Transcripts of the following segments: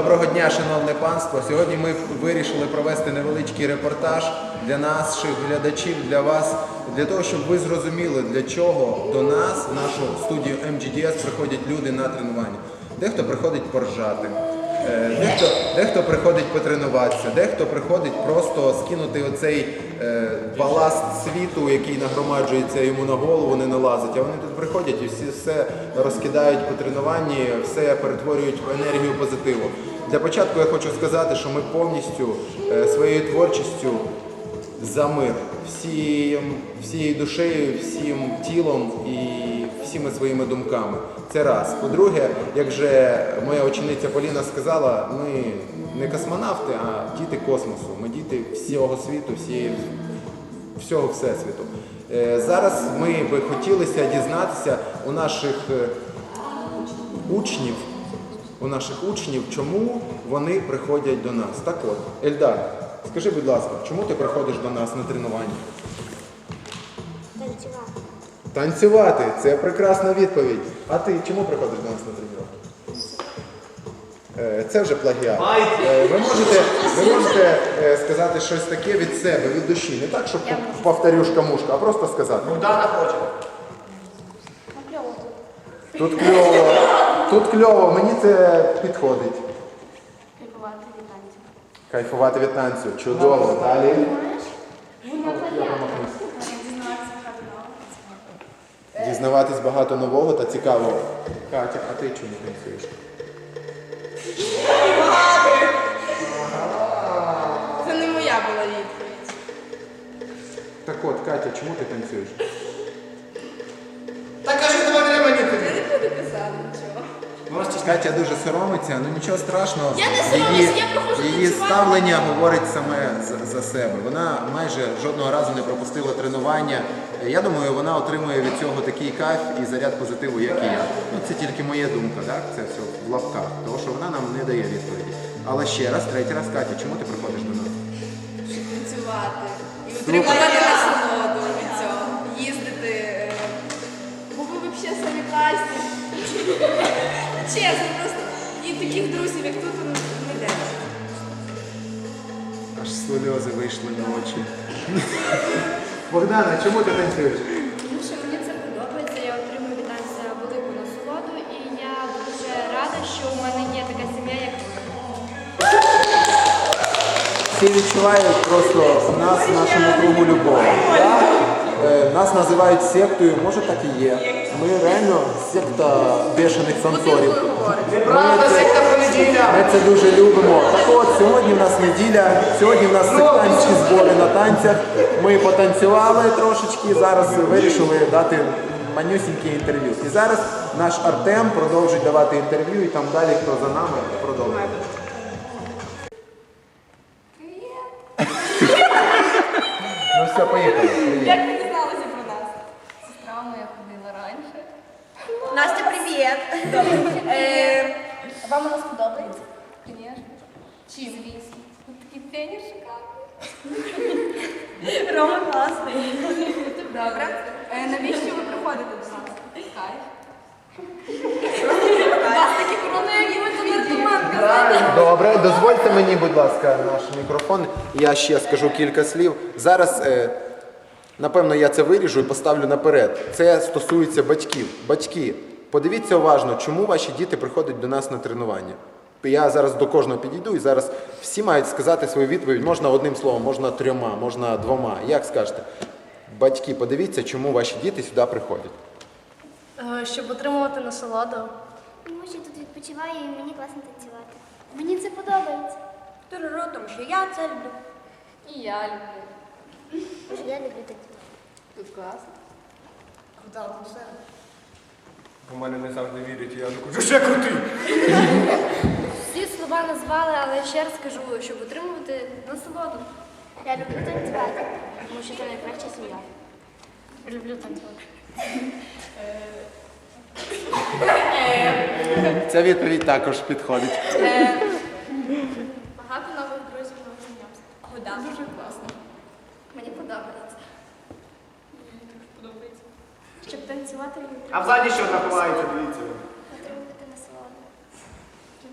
Доброго дня, шановне панство. Сьогодні ми вирішили провести невеличкий репортаж для наших глядачів, для вас, для того, щоб ви зрозуміли, для чого до нас, в нашу студію MGDS, приходять люди на тренування. Дехто приходить поржати, дехто, дехто приходить потренуватися, дехто приходить просто скинути оцей е, баласт світу, який нагромаджується йому на голову, не налазить. А вони тут приходять і всі все розкидають по тренуванні, все перетворюють в енергію позитиву. Для початку я хочу сказати, що ми повністю е, своєю творчістю за мир всім, всією душею, всім тілом і всіми своїми думками. Це раз. По-друге, як вже моя учениця Поліна сказала, ми не космонавти, а діти космосу. Ми діти всього світу, всієї, всього всесвіту. Е, Зараз ми би хотілося дізнатися у наших е, учнів, у наших учнів, чому вони приходять до нас. Так от, Ельдар, скажи, будь ласка, чому ти приходиш до нас на тренування? Танцювати. Танцювати це прекрасна відповідь. А ти чому приходиш до нас на тренування? Е, Це вже плагіат. Е, Ви можете, ви можете е, сказати щось таке від себе, від душі. Не так, щоб повторюшка мушка, а просто сказати. Богдана хоче. А тут. Кльово, тут кльово, мені це підходить. Прибувати від танцю. Кайфувати від танцю. Чудово. Далі. Дізнаватись багато нового та цікавого. Катя, а ти чому танцюєш? Це не моя була відповідь. Так от, Катя, чому ти танцюєш? Та кажи, давай мені Я не буду писати нічого. Катя дуже соромиться, ну нічого страшного. Я не соромлюсь, я проходжу її танцювати. ставлення говорить саме за, за себе. Вона майже жодного разу не пропустила тренування. Я думаю, вона отримує від цього такий кайф і заряд позитиву, як і я. Ну це тільки моя думка, так? Це все в лапках, тому що вона нам не дає відповіді. Але ще раз, третій раз, Катя, чому ти приходиш до нас? Щоб танцювати. І отримувати насолоду від цього. Їздити. е, Бо ви взагалі самі класні. Чесно, просто. І таких друзів, як тут, ну, не йде. Аж сльози вийшли на очі. Богдана, чому ти танцюєш? Тому що мені це подобається, я отримую від танця велику насолоду і я дуже рада, що у мене є така сім'я, як ви. Всі відчувають просто в нас, в нашому кругу любов. Да? Е, Нас називають сектою, може так і є. Ми реально секта бешених танцорів. Неправда, секта. Ми це дуже любимо. Так от, сьогодні в нас неділя, сьогодні в нас сектантські збори на танцях. Ми потанцювали трошечки, зараз вирішили дати манюсіньке інтерв'ю. І зараз наш Артем продовжить давати інтерв'ю, і там далі, хто за нами, продовжує. Ну все, поїхали. Як ви дізналися про нас? Сестра моя ходила раніше. Настя, привіт. Вам вона сподобається? Звісно. Чи звісно? Тут такий тренер шикарний. Рома класний. Добре. Е, Навіщо ви приходите до нас? Кайф. Добре, дозвольте мені, будь ласка, наш мікрофон. Я ще скажу кілька слів. Зараз, е, напевно, я це виріжу і поставлю наперед. Це стосується батьків. Батьки, подивіться уважно, чому ваші діти приходять до нас на тренування. Я зараз до кожного підійду і зараз всі мають сказати свою відповідь. Можна одним словом, можна трьома, можна двома. Як скажете? Батьки, подивіться, чому ваші діти сюди приходять. Е, Щоб отримувати насолоду. Тому що тут відпочиваю і мені класно танцювати. Мені це подобається. Туруру, тому що я це люблю. І я люблю. Тому що я люблю танцювати. Тут класно. Крута атмосфера. У мене не завжди вірять, і я кажу, ще крутий. Всі слова назвали, але ще раз кажу, щоб отримувати насолоду. Я люблю танцювати. Тому що це найкраща сім'я. Люблю танцювати. Ця відповідь також підходить. Багато нових друзів, нових знайомств. Вода Працювати А треба. взаді що там ховається, дивіться. Отримувати насолоду.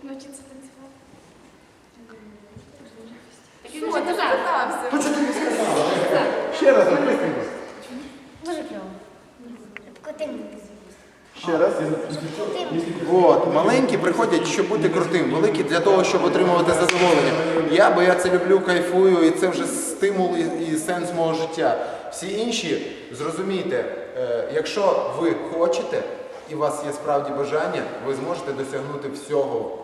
Навчитися танцювати. Що ти? Ще раз запитання. Ще раз. От, маленькі приходять, щоб бути крутим, великі для того, щоб отримувати задоволення. Я, бо я це люблю, кайфую, і це вже стимул і, і сенс мого життя. Всі інші, зрозумійте, якщо ви хочете і у вас є справді бажання, ви зможете досягнути всього.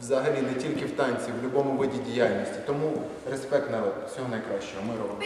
Взагалі не тільки в танці, в будь-якому виді діяльності. Тому респект народ, всього найкращого, миру вам.